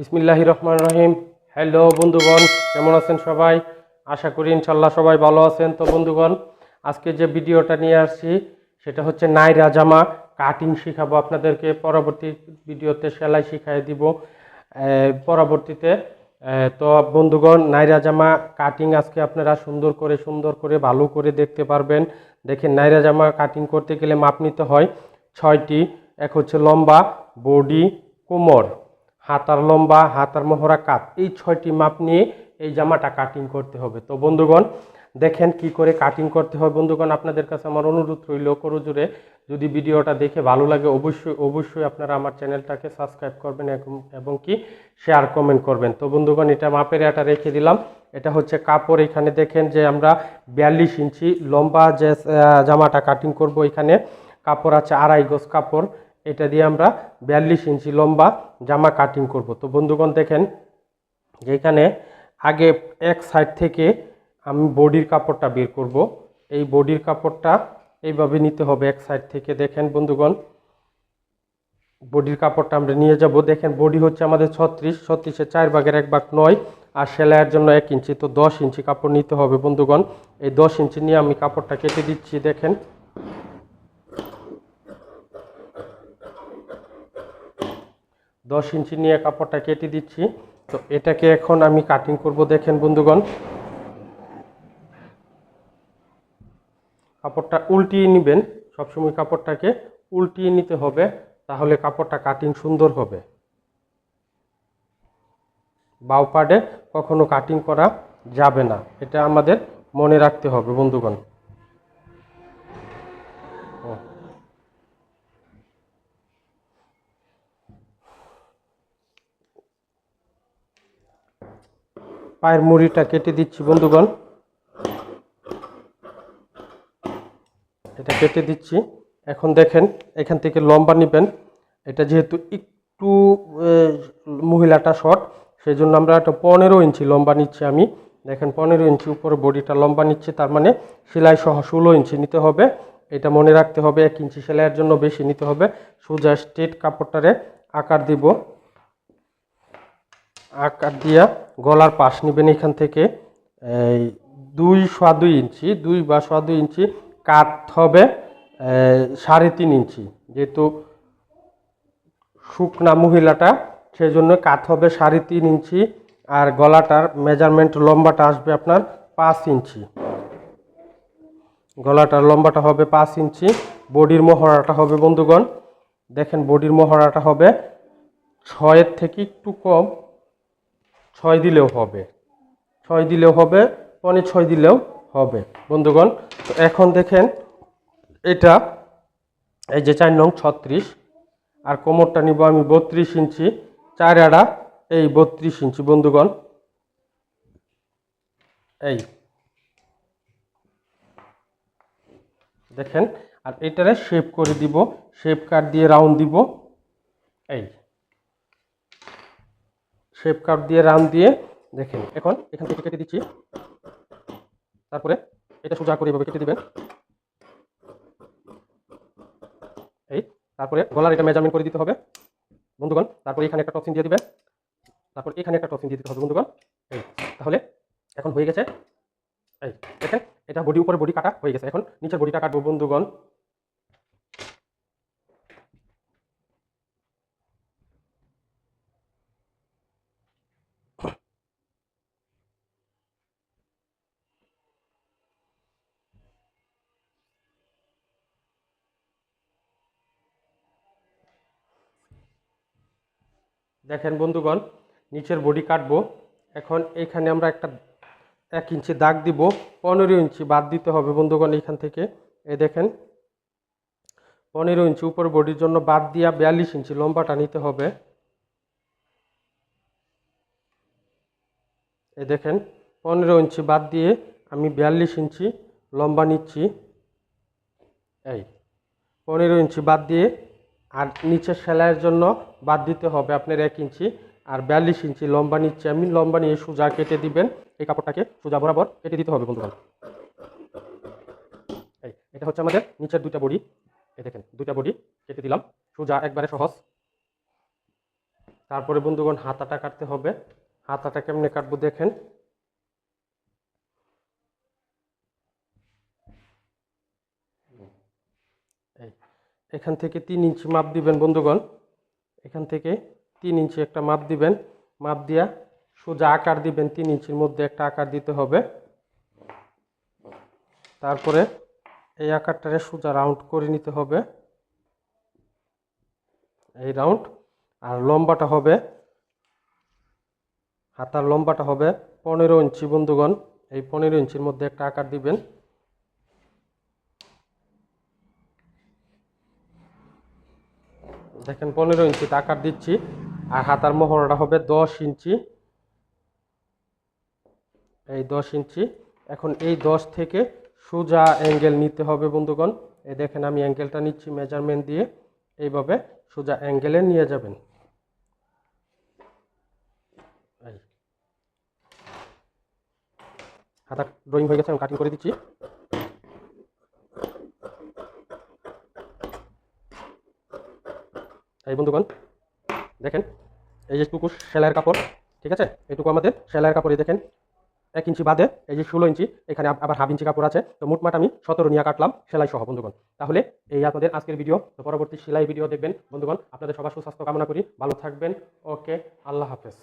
বিসমিল্লাহ রহমান রহিম হ্যালো বন্ধুগণ, কেমন আছেন সবাই? আশা করি ইনশাল্লাহ সবাই ভালো আছেন। তো বন্ধুগণ, আজকে যে ভিডিওটা নিয়ে আসছি, সেটা হচ্ছে নাইরা জামা। কাটিং শিখাবো আপনাদেরকে। পরবর্তী ভিডিওতে সেলাই শিখাই দিব। পরবর্তীতে তো বন্ধুগণ, নাইরা জামা কাটিং আজকে আপনারা সুন্দর করে সুন্দর করে, ভালো করে দেখতে পারবেন। দেখেন, নাইরা জামা কাটিং করতে গেলে মাপ নিতে হয় ছয়টি। এক হচ্ছে লম্বা, বডি, কোমর। হাতার লম্বা, হাতার মোহরা কাত, এই ছয়টি মাপ নিয়ে এই জামাটা কাটিং করতে হবে। তো বন্ধুগণ, দেখেন কি করে কাটিং করতে হয়। বন্ধুগণ, আপনাদের কাছে আমার অনুরোধ রইল, করজুড়ে যদি ভিডিওটা দেখে ভালো লাগে, অবশ্যই অবশ্যই আপনারা আমার চ্যানেলটাকে সাবস্ক্রাইব করবেন এবং- কি শেয়ার কমেন্ট করবেন। তো বন্ধুগণ, এটা মাপের এটা রেখে দিলাম। এটা হচ্ছে কাপড়, এখানে দেখেন যে আমরা বিয়াল্লিশ ইঞ্চি লম্বা যে জামাটা কাটিং করব, এখানে কাপড় আছে আড়াই গজ কাপড়। এটা দিয়ে আমরা বিয়াল্লিশ ইঞ্চি লম্বা জামা কাটিং করব। তো বন্ধুগণ দেখেন, যেখানে আগে এক সাইড থেকে আমি বডির কাপড়টা বের করব। এই বডির কাপড়টা এইভাবে নিতে হবে এক সাইড থেকে। দেখেন বন্ধুগণ, বডির কাপড়টা আমরা নিয়ে যাব। দেখেন বডি হচ্ছে আমাদের ছত্রিশ, ছত্রিশে চার ভাগের এক ভাগ নয় আর সেলাইয়ের জন্য এক ইঞ্চি। তো দশ ইঞ্চি কাপড় নিতে হবে বন্ধুগণ। এই দশ ইঞ্চি নিয়ে আমি কাপড়টা কেটে দিচ্ছি, দেখেন। দশ ইঞ্চি নিয়ে কাপড়টা কেটে দিচ্ছি। তো এটাকে এখন আমি কাটিং করব, দেখেন বন্ধুগণ। কাপড়টা উল্টিয়ে নেবেন, সবসময় কাপড়টাকে উল্টিয়ে নিতে হবে, তাহলে কাপড়টা কাটিং সুন্দর হবে। বাউ কখনো কাটিং করা যাবে না, এটা আমাদের মনে রাখতে হবে বন্ধুগণ। পায়ের মুড়িটা কেটে দিচ্ছি, বন্ধুগণ। এটা কেটে দিচ্ছি। এখন দেখেন, এখান থেকে লম্বা নেবেন। এটা যেহেতু একটু মহিলাটা শর্ট সেই জন্য আমরা একটা পনেরো ইঞ্চি লম্বা নিচ্ছি আমি। দেখেন, পনেরো ইঞ্চি উপরে বডিটা লম্বা নিচ্ছে, তার মানে সেলাই সহ ষোলো ইঞ্চি নিতে হবে। এটা মনে রাখতে হবে, এক ইঞ্চি সেলাইয়ের জন্য বেশি নিতে হবে। সোজা স্ট্রেট কাপড়টারে আকার দিব। আকার দিয়া গলার পাশ নেবেন এখান থেকে। এই দুই সোয়া দুই ইঞ্চি, দুই বা সোয়া দুই ইঞ্চি কাট হবে সাড়ে তিন ইঞ্চি। যেহেতু শুকনা মহিলাটা সেই জন্য কাট হবে সাড়ে তিন ইঞ্চি আর গলাটার মেজারমেন্ট লম্বাটা আসবে আপনার পাঁচ ইঞ্চি। গলাটার লম্বাটা হবে পাঁচ ইঞ্চি, বডির মহড়াটা হবে বন্ধুগণ, দেখেন বডির মহড়াটা হবে ছয়ের থেকে একটু কম। ছয় দিলেও হবে। ছয় দিলেও হবে, পনে ছয় দিলেও হবে। বন্ধুগণ, তো এখন দেখেন এটা, এই যে চার নং ছত্রিশ, আর কোমরটা নিব আমি বত্রিশ ইঞ্চি, চার আড়া, এই বত্রিশ ইঞ্চি। বন্ধুগণ, এই দেখেন, আর এটারে শেপ করে দিব শেপ কাট দিয়ে রাউন্ড দিব, এই। শেপ কাট দিয়ে রান দিয়ে দেখেন, এখন এখান থেকে কেটে দিচ্ছি। তারপরে এটা সোজা করে এভাবে কেটে দিবেন। এই, তারপরে গলার এটা মেজারমেন্ট করে দিতে হবে। বন্ধুগণ, তারপরে এখানে একটা টপসিন দিয়ে দিবেন। তারপর এখানে একটা টপসিন দিয়ে দিতে হবে, বন্ধুগণ। এই, তাহলে এখন হয়ে গেছে। এই, দেখেন, এটা বডি উপরে বডি কাটা হয়ে গেছে। এখন নিচের বডিটা কাটবো, বন্ধুগণ। দেখেন বন্ধুগণ, নিচের বডি কাটবো। এখন এখানে আমরা একটা এক ইঞ্চি দাগ দিব, পনেরো ইঞ্চি বাদ দিতে হবে বন্ধুগণ এখান থেকে। এই দেখেন, পনেরো ইঞ্চি উপর বডির জন্য বাদ দিয়া বিয়াল্লিশ ইঞ্চি লম্বাটা নিতে হবে। এই দেখেন, পনেরো ইঞ্চি বাদ দিয়ে আমি বিয়াল্লিশ ইঞ্চি লম্বা নিচ্ছি। এই, পনেরো ইঞ্চি বাদ দিয়ে আর নিচের সেলাইয়ের জন্য বাদ দিতে হবে আপনার এক ইঞ্চি আর বিয়াল্লিশ ইঞ্চি লম্বা নিচ্ছি আমি, লম্বা নিয়ে সোজা কেটে দিবেন। এই কাপড়টাকে সোজা বরাবর কেটে দিতে হবে বন্ধুরা এই, এটা হচ্ছে আমাদের নিচের দুইটা বডি। এই দেখেন, দুইটা বডি কেটে দিলাম। সোজা একবারে সহজ। তারপরে বন্ধুগণ হাতাটা কাটতে হবে। হাতাটা কেমনে কাটবো দেখেন। এই এখান থেকে তিন ইঞ্চি মাপ দিবেন বন্ধুগণ। এখান থেকে তিন ইঞ্চি একটা মাপ দিবেন। মাপ দিয়া সোজা আকার দিবেন, তিন ইঞ্চির মধ্যে একটা আকার দিতে হবে। তারপরে এই আকারটারে সোজা রাউন্ড করে নিতে হবে। এই রাউন্ড, আর লম্বাটা হবে, হাতার লম্বাটা হবে পনেরো ইঞ্চি বন্ধুগণ। এই পনেরো ইঞ্চির মধ্যে একটা আকার দিবেন। দেখেন পনেরো ইঞ্চি আকার দিচ্ছি, আর হাতার মোহরটা হবে দশ ইঞ্চি। এই দশ ইঞ্চি। এখন এই দশ থেকে সোজা অ্যাঙ্গেল নিতে হবে বন্ধুগণ। এই দেখেন আমি অ্যাঙ্গেলটা নিচ্ছি মেজারমেন্ট দিয়ে। এইভাবে সোজা অ্যাঙ্গেলে নিয়ে যাবেন। হাতা ড্রয়িং হয়ে গেছে, আমি কাটিং করে দিচ্ছি। এই বন্ধুগণ, দেখেন, এই যে টুকু সেলাইয়ের কাপড়, ঠিক আছে? এটুকু আমাদের সেলাইয়ের কাপড়ই দেখেন, এক ইঞ্চি বাদে, এই যে ষোলো ইঞ্চি, এখানে আবার হাফ ইঞ্চি কাপড় আছে। তো মোটমাট আমি সতেরো নিয়ে কাটলাম সেলাই সহ বন্ধুগণ। তাহলে এই আপনাদের আজকের ভিডিও, তো পরবর্তী সেলাই ভিডিও দেখবেন। বন্ধুগণ, আপনাদের সবার সুস্বাস্থ্য কামনা করি। ভালো থাকবেন। ওকে, আল্লাহ হাফেজ।